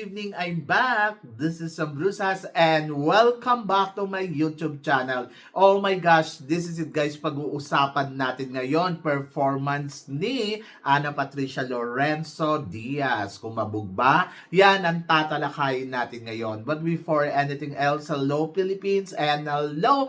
Evening! I'm back! This is Sam Brusas and welcome back to my YouTube channel. Oh my gosh, this is it guys. Pag-uusapan natin ngayon performance ni Ana Patricia Lorenzo Diaz. Kung mabugba, yan ang tatalakayin natin ngayon. But before anything else, hello Philippines and hello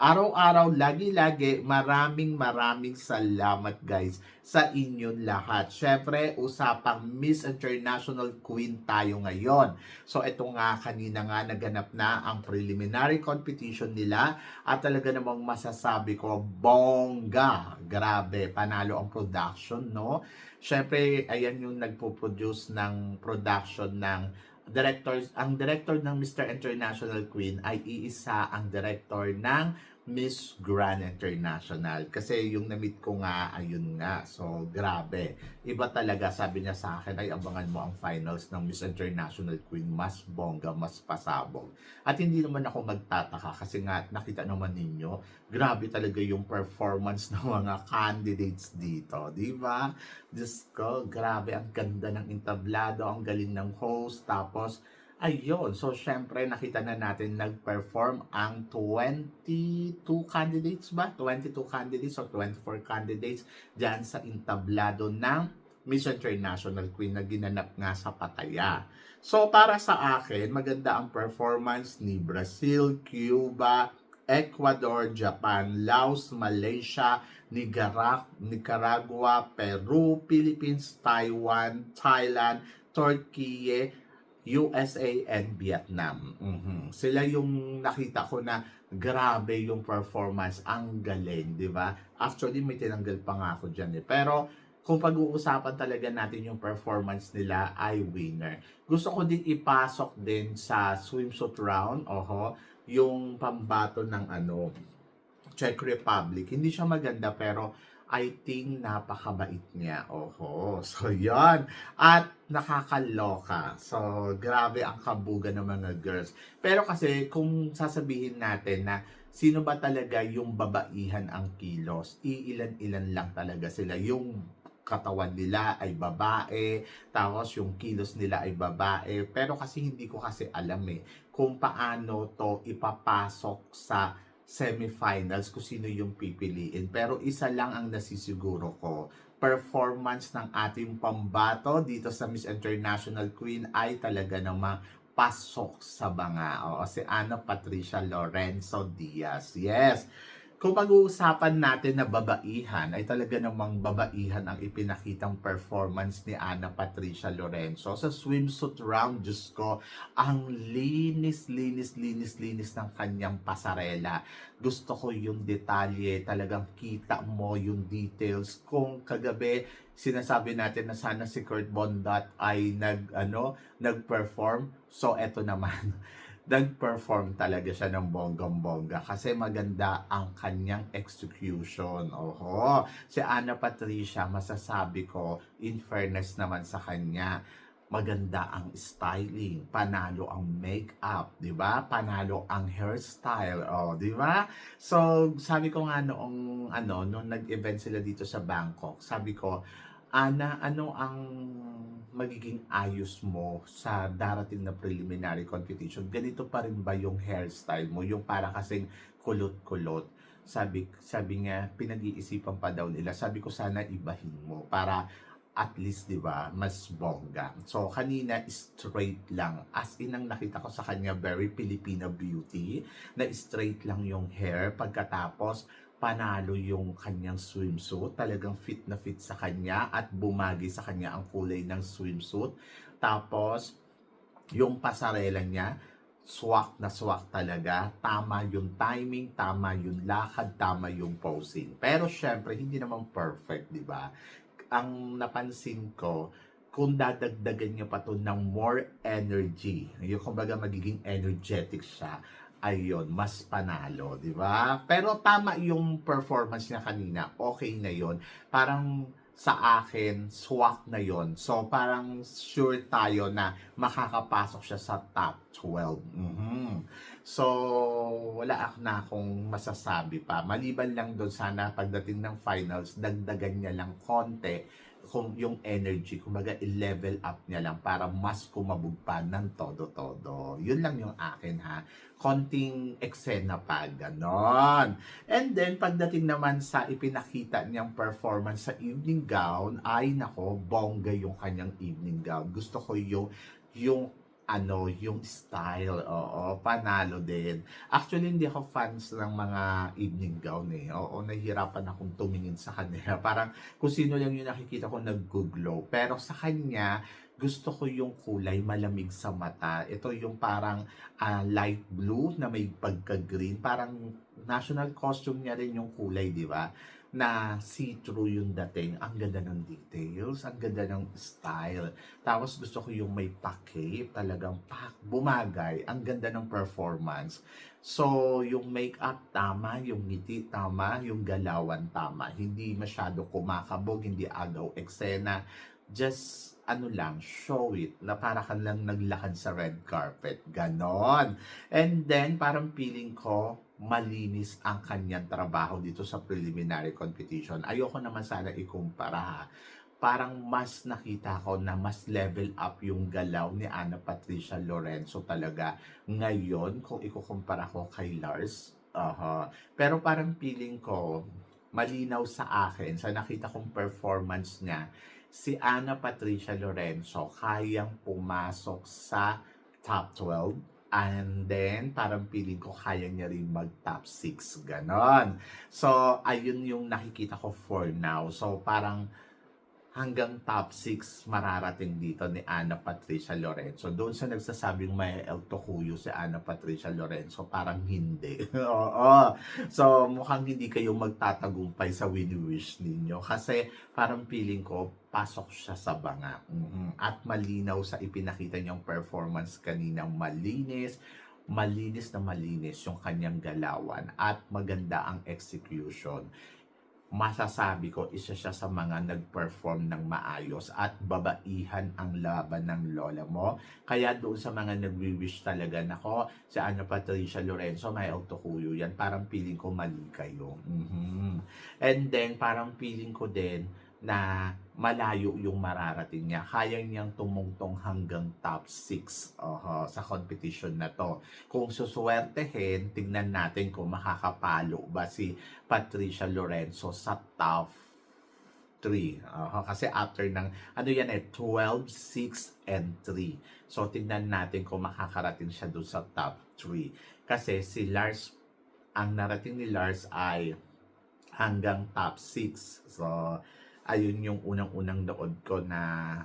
araw-araw, lagi-lagi, maraming maraming salamat guys sa inyong lahat. Syempre, usapang Miss International Queen tayo ngayon. So, ito nga, kanina nga naganap na ang preliminary competition nila at talaga namang masasabi ko, bongga. Grabe, panalo ang production, no? Syempre, ayan yung nagpo-produce ng production ng directors, ang director ng Mr. International Queen ay iisa ang director ng Miss Grand International. Kasi yung na-meet ko nga, ayun nga. So, grabe. Iba talaga, sabi niya sa akin, ay abangan mo ang finals ng Miss International Queen. Mas bongga, mas pasabog. At hindi naman ako magtataka kasi nga, nakita naman ninyo, grabe talaga yung performance ng mga candidates dito. Di ba? Diyos ko, grabe. Ang ganda ng entablado, ang galing ng host. Tapos, Ayun, so syempre nakita na natin nag-perform ang 22 candidates ba? 22 candidates or 24 candidates dyan sa entablado ng Miss International Queen na ginanap nga sa Pattaya. So para sa akin, maganda ang performance ni Brazil, Cuba, Ecuador, Japan, Laos, Malaysia, Nicaragua, Peru, Philippines, Taiwan, Thailand, Turkey, USA and Vietnam. Mhm. Sila yung nakita ko na grabe yung performance, ang galing, di ba? Actually, may tinanggal pa nga ako dyan eh. Pero, kung pag-uusapan talaga natin yung performance nila, ay winner. Gusto ko din ipasok din sa swimsuit round, oho, yung pambato ng ano, Czech Republic. Hindi siya maganda pero I think napakabait niya. Oho. So, yon At nakakaloka. So, grabe ang kabuga ng mga girls. Pero kasi, kung sasabihin natin na sino ba talaga yung babaihan ang kilos, iilan-ilan lang talaga sila. Yung katawan nila ay babae, tapos yung kilos nila ay babae. Pero kasi hindi ko kasi alam eh kung paano to ipapasok sa semifinals kung sino yung pipiliin. Pero isa lang ang nasisiguro ko, performance ng ating pambato dito sa Miss International Queen ay talaga namang pasok sa banga. O, si Ana Patricia Lorenzo Diaz. Yes! Kung pag-uusapan natin na babaihan, ay talaga namang babaihan ang ipinakitang performance ni Ana Patricia Lorenzo. Sa swimsuit round, Diyos ko, ang linis, linis, linis, linis ng kanyang pasarela. Gusto ko yung detalye, talagang kita mo yung details. Kung kagabi, sinasabi natin na sana si Kurt Bondat ay nag, ano, nag-perform. So, eto naman nag-perform talaga siya ng bonggang-bongga kasi maganda ang kanyang execution. Oho, si Ana Patricia, masasabi ko, in fairness naman sa kanya, maganda ang styling, panalo ang makeup, 'di ba? Panalo ang hairstyle, oh, 'di ba? So, sabi ko nga noong ano, nung nag-event sila dito sa Bangkok, sabi ko, Ana, ano ang magiging ayos mo sa darating na preliminary competition? Ganito pa rin ba yung hairstyle mo? Yung para kasing kulot-kulot. Sabi, sabi nga, pinag-iisipan pa daw nila. Sabi ko sana ibahin mo para at least, di ba, mas bongga. So, kanina, straight lang. As in, ang nakita ko sa kanya, very Filipino beauty, na straight lang yung hair. Pagkatapos, panalo yung kanyang swimsuit. Talagang fit na fit sa kanya at bumagi sa kanya ang kulay ng swimsuit. Tapos, yung pasarela niya, swak na swak talaga. Tama yung timing, tama yung lakad, tama yung posing. Pero syempre, hindi naman perfect, di ba? Ang napansin ko, kung dadagdagan niya pa to ng more energy, yung kumbaga magiging energetic siya, ayun, mas panalo, di ba? Pero tama yung performance niya kanina, okay na yon Parang sa akin, swak na yon So, parang sure tayo na makakapasok siya sa top 12. Mhm. So, wala ako na akong masasabi pa. Maliban lang doon sana pagdating ng finals, dagdagan niya lang konti kung yung energy, kumbaga i-level up niya lang para mas kumabog pa ng todo-todo. Yun lang yung akin ha. Konting eksena pa, ganon. And then, pagdating naman sa ipinakita niyang performance sa evening gown, ay nako, bongga yung kanyang evening gown. Gusto ko yung, yung ano, yung style, oo, panalo din. Actually, hindi ako fans ng mga evening gown eh. Oo, nahihirapan akong tumingin sa kanila. Parang kung sino lang yung nakikita ko nag-glow. Pero sa kanya, gusto ko yung kulay malamig sa mata. Ito yung parang ah, light blue na may pagka-green. Parang national costume niya rin yung kulay, di ba? Na see-through yung dating. Ang ganda ng details, ang ganda ng style. Tapos gusto ko yung may pa-cape, talagang pak, bumagay. Ang ganda ng performance. So, yung make-up tama, yung ngiti tama, yung galawan tama. Hindi masyado kumakabog, hindi agaw eksena. Just ano lang, show it, na para ka lang naglakad sa red carpet. Ganon. And then, parang feeling ko, malinis ang kanyang trabaho dito sa preliminary competition. Ayoko naman sana ikumpara ha. Parang mas nakita ko na mas level up yung galaw ni Ana Patricia Lorenzo talaga ngayon kung ikukumpara ko kay Lars. Aha. Pero parang feeling ko, malinaw sa akin, sa nakita kong performance niya, si Ana Patricia Lorenzo kayang pumasok sa top 12 And then, parang feeling ko kaya niya rin mag top 6. Ganon. So, ayun yung nakikita ko for now. So, parang hanggang top 6 mararating dito ni Ana Patricia Lorenzo. Doon sa nagsasabing may El Tocuyo si Ana Patricia Lorenzo, parang hindi. Oo. So, mukhang hindi kayo magtatagumpay sa wini-wish ninyo. Kasi parang feeling ko, pasok siya sa banga. Mhm. At malinaw sa ipinakita niyang performance kaninang malinis, malinis na malinis yung kanyang galawan at maganda ang execution masasabi ko isa siya sa mga nag-perform ng maayos at babaihan ang laban ng lola mo. Kaya doon sa mga nagwi-wish talaga nako si Ana Patricia Lorenzo may autokuyo yan. Parang feeling ko mali kayo. Mhm. And then parang feeling ko din na malayo yung mararating niya. Kaya niyang tumungtong hanggang top 6 Oho, sa competition na to. Kung suswertehin, tignan natin kung makakapalo ba si Patricia Lorenzo sa top 3. Oho, kasi after ng, ano yan eh, 12, 6, and 3. So, tignan natin kung makakarating siya doon sa top 3. Kasi si Lars, ang narating ni Lars ay hanggang top 6. So, ayun yung unang-unang nood ko na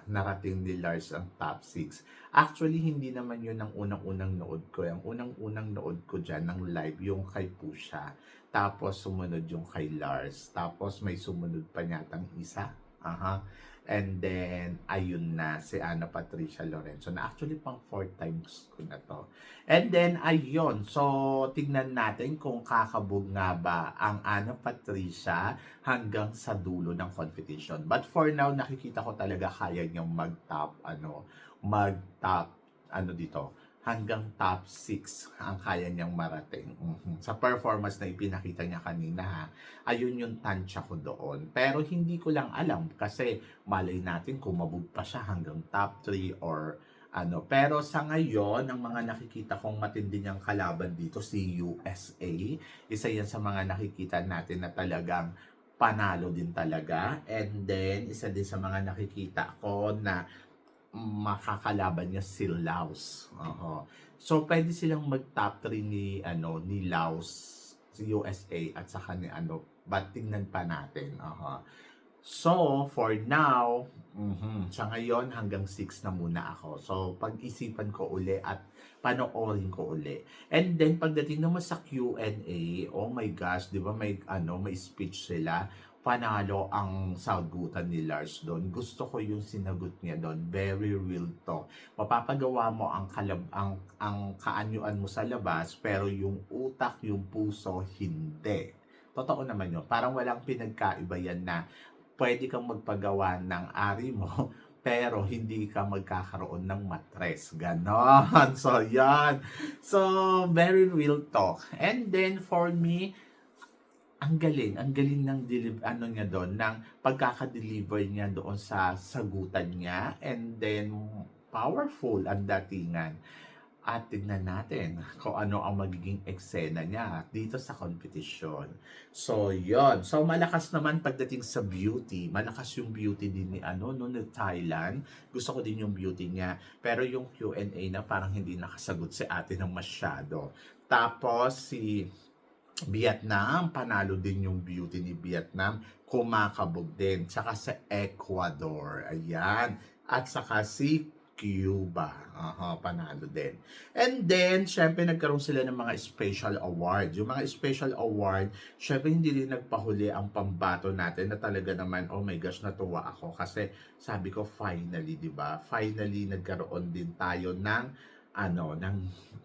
narating ni Lars ang top 6. Actually, hindi naman yun ang unang-unang nood ko. Ang unang-unang nood ko dyan ng live, yung kay Pusha. Tapos sumunod yung kay Lars. Tapos may sumunod pa nyatang isa. Aha. And then, ayun na, si Ana Patricia Lorenzo, na actually pang four times ko na to. And then, ayun, so, tignan natin kung kakabog nga ba ang Ana Patricia hanggang sa dulo ng competition. But for now, nakikita ko talaga kaya niyang mag-top, ano, mag-top, ano dito, hanggang top 6 ang kaya niyang marating. Mhm. Sa performance na ipinakita niya kanina ha, ayun yung tansya ko doon. Pero hindi ko lang alam kasi malay natin kung mabug pa siya hanggang top 3 or ano. Pero sa ngayon, ang mga nakikita kong matindi niyang kalaban dito, si USA. Isa yan sa mga nakikita natin na talagang panalo din talaga. And then, isa din sa mga nakikita ko na makakalaban niya si Laos. Oho. So pwede silang mag-top 3 ni ano ni Laos, si USA at saka ni ano, but tingnan pa natin. Oho. So, for now, mhm, sa ngayon hanggang 6 na muna ako. So, pag-isipan ko uli at panoorin ko uli. And then, pagdating naman sa Q&A, oh my gosh, di ba may, ano, may speech sila panalo ang sagutan ni Lars doon. Gusto ko yung sinagot niya doon. Very real talk. Mapapagawa mo ang, kalab ang, ang kaanyuan mo sa labas, pero yung utak, yung puso, hindi. Totoo naman yun. Parang walang pinagkaiba yan na pwede kang magpagawa ng ari mo, pero hindi ka magkakaroon ng matres. Ganon. So, yan. So, very real talk. And then, for me, ang galing, ang galing ng deliver, ano niya doon, ng pagkaka-deliver niya doon sa sagutan niya. And then, powerful ang datingan. At tignan natin kung ano ang magiging eksena niya dito sa competition. So, yon So, malakas naman pagdating sa beauty. Malakas yung beauty din ni ano, no, ni Thailand. Gusto ko din yung beauty niya. Pero yung Q&A na parang hindi nakasagot si ate ng masyado. Tapos, si Vietnam, panalo din yung beauty ni Vietnam. Kumakabog din. Tsaka sa Ecuador. Ayan. At saka si Cuba. Aha, panalo din. And then, syempre, nagkaroon sila ng mga special award. Yung mga special award, syempre, hindi rin nagpahuli ang pambato natin na talaga naman, oh my gosh, natuwa ako. Kasi, sabi ko, finally, di ba? Finally, nagkaroon din tayo ng ano, ng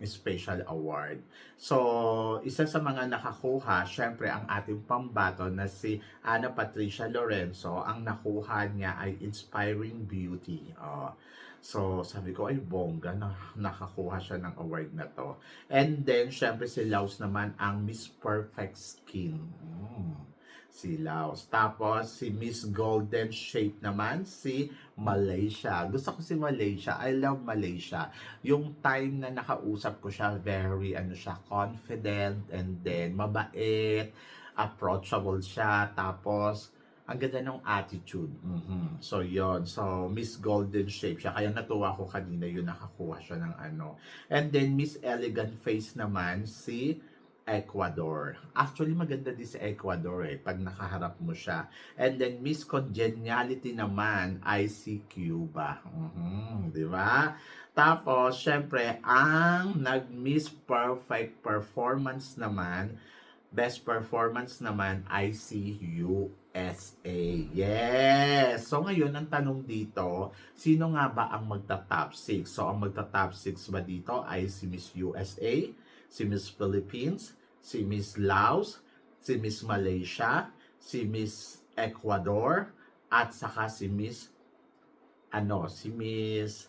special award. So, isa sa mga nakakuha, syempre, ang ating pambato na si Ana Patricia Lorenzo, ang nakuha niya ay Inspiring Beauty. Oh. So, sabi ko, ay bongga na nakakuha siya ng award na to. And then, syempre si Laos naman ang Miss Perfect Skin. Mm, si Laos. Tapos, si Miss Golden Shape naman, si Malaysia. Gusto ko si Malaysia. I love Malaysia. Yung time na nakausap ko siya, very, ano siya, confident, and then, mabait, approachable siya. Tapos, ang ganda ng attitude. Mhm. So, yon So, Miss Golden Shape siya. Kaya natuwa ko kanina yun nakakuha siya ng ano. And then, Miss Elegant Face naman, si Ecuador. Actually, maganda din si Ecuador eh, pag nakaharap mo siya. And then, Miss Congeniality naman ay si Cuba. Mhm, Di ba? Tapos, syempre, ang nag-Miss Perfect Performance naman, best performance naman ay si USA. Yes! So ngayon, ang tanong dito, sino nga ba ang magta-top 6? So ang magta-top 6 ba dito ay si Miss USA, si Miss Philippines, si Miss Laos, si Miss Malaysia, si Miss Ecuador, at saka si Miss ano, si Miss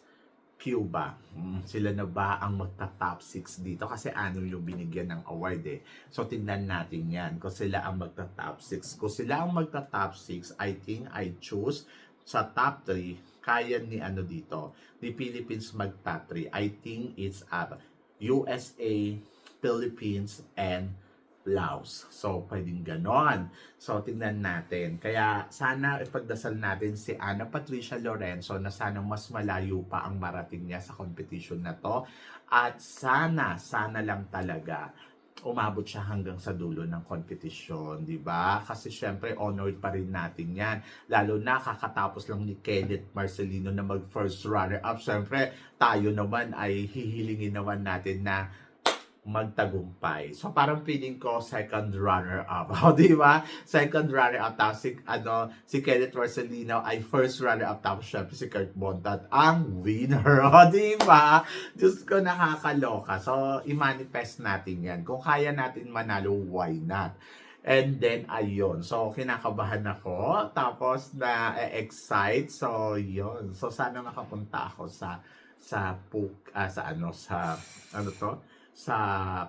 Cuba. Hmm, sila na ba ang magta-top 6 dito? Kasi ano yung binigyan ng award eh. So, tingnan natin yan. Kung sila ang magta-top 6. Kung sila ang magta-top 6, I think I choose sa top 3, kaya ni ano dito, ni Philippines mag-top 3. I think it's uh, USA, Philippines, and Laos. So, pwedeng ganon. So, tingnan natin. Kaya, sana ipagdasal natin si Ana Patricia Lorenzo na sana mas malayo pa ang marating niya sa competition na to. At sana, sana lang talaga umabot siya hanggang sa dulo ng competition, di ba? Kasi syempre, honored pa rin natin yan. Lalo na kakatapos lang ni Kenneth Marcelino na mag first runner-up. Syempre, tayo naman ay hihilingin naman natin na magtagumpay. So parang feeling ko second runner up. O di ba? Second runner up tapos si ano si Kenneth Marcelino ay first runner up tapos syempre si Kurt Bontat ang winner. O di ba? Diyos ko nakakaloka. So i-manifest natin 'yan. Kung kaya natin manalo, why not? And then, ayun. So, kinakabahan ako. Tapos, na-excite. So, yun. So, sana makapunta ako sa sa puk, ah, sa ano, sa, ano to? Sa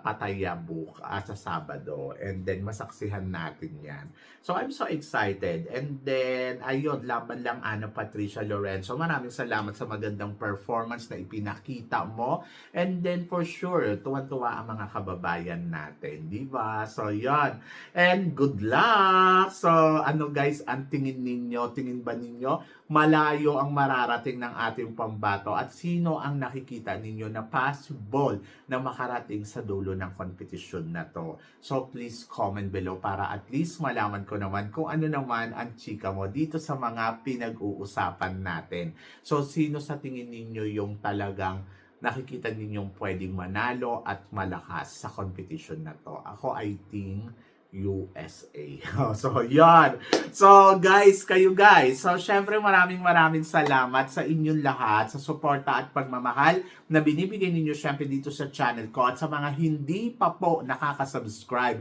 Pattaya Book at sa Sabado and then masaksihan natin yan. So I'm so excited and then ayun, laban lang Ana Patricia Lorenzo. Maraming salamat sa magandang performance na ipinakita mo and then for sure, tuwan-tuwa ang mga kababayan natin, di ba? So yon and good luck! So ano guys, ang tingin ninyo, tingin ba ninyo malayo ang mararating ng ating pambato at sino ang nakikita ninyo na possible na makarating sa dulo ng competition na to. So please comment below para at least malaman ko naman kung ano naman ang chika mo dito sa mga pinag-uusapan natin. So sino sa tingin ninyo yung talagang nakikita ninyong pwedeng manalo at malakas sa competition na to? Ako I think USA. so, yon. So, guys, kayo guys. So, syempre maraming maraming salamat sa inyong lahat sa suporta at pagmamahal na binibigay ninyo syempre dito sa channel ko. At sa mga hindi pa po nakaka-subscribe,